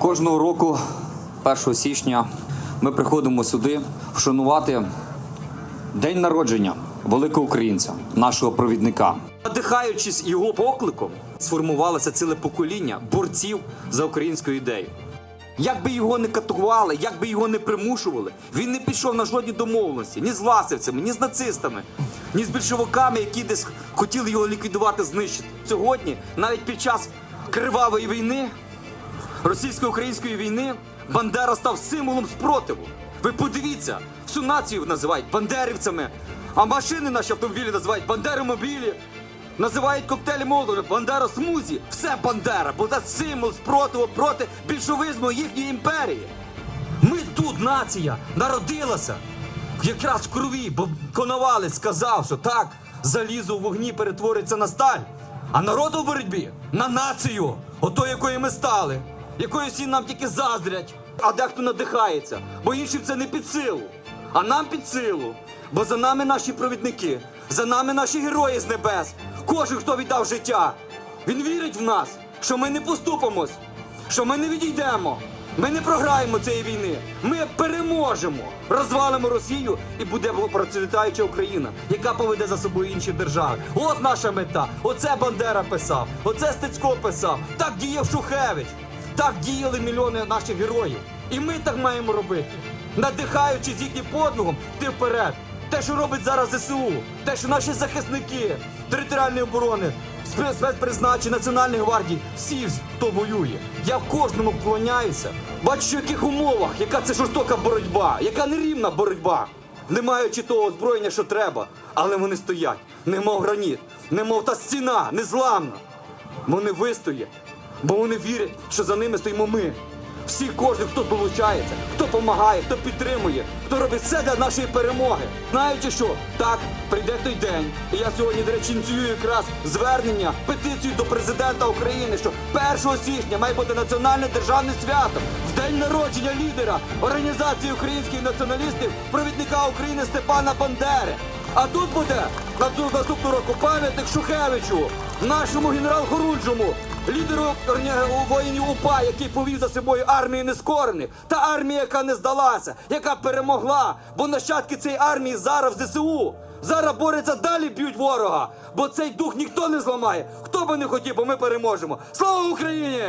Кожного року, 1 січня, ми приходимо сюди вшанувати день народження великого українця, нашого провідника. Надихаючись його покликом, сформувалося ціле покоління борців за українську ідею. Як би його не катували, як би його не примушували, він не пішов на жодні домовленості ні з власівцями, ні з нацистами, ні з більшовиками, які десь хотіли його ліквідувати, знищити. Сьогодні, навіть під час кривавої війни, російсько-української війни, Бандера став символом спротиву. Ви подивіться, всю націю називають бандерівцями, а машини наші автомобілі називають бандеромобілі. Називають коктейлі Молотова Бандера Смузі. Все Бандера, бо це символ спротиву проти більшовизму їхньої імперії. Ми тут, нація, народилася. Якраз в крові, бо Коновалець сказав, що так, залізо у вогні перетвориться на сталь. А народ у боротьбі на націю, ото якою ми стали, якою всі нам тільки заздрять, а дехто надихається, бо іншим це не під силу. А нам під силу. Бо за нами наші провідники, за нами наші герої з небес. Кожен, хто віддав життя, він вірить в нас, що ми не поступимось, що ми не відійдемо. Ми не програємо цієї війни. Ми переможемо, розвалимо Росію і буде процвітаюча Україна, яка поведе за собою інші держави. От наша мета. Оце Бандера писав, оце Стецько писав. Так діяв Шухевич. Так діяли мільйони наших героїв. І ми так маємо робити. Надихаючись їхнім подвигом, йти вперед. Те, що робить зараз ЗСУ, те, що наші захисники територіальної оборони, спе- спецпризначення Національної гвардії, всі, хто воює. Я в кожному вклоняюся. Бачу, в яких умовах, яка це жорстока боротьба, яка нерівна боротьба. Не маючи того озброєння, що треба, але вони стоять, немов граніт, немов та стіна, незламна. Вони вистоять, бо вони вірять, що за ними стоїмо ми. Всі, кожен, хто долучається, хто допомагає, хто підтримує, хто робить все для нашої перемоги. Знаючи, що так прийде той день. І я сьогодні, до речі, ініціюю якраз звернення, петицію до президента України, що 1 січня має бути національне державне свято в день народження лідера організації українських націоналістів, провідника України Степана Бандери. А тут буде на ту- наступного року пам'ятник Шухевичу, нашому генерал Хоруджому, лідеру воїнів УПА, який повів за собою армію нескорених, та армія, яка не здалася, яка перемогла. Бо нащадки цієї армії зараз в ЗСУ. Зараз борються далі б'ють ворога, бо цей дух ніхто не зламає. Хто би не хотів, бо ми переможемо. Слава Україні!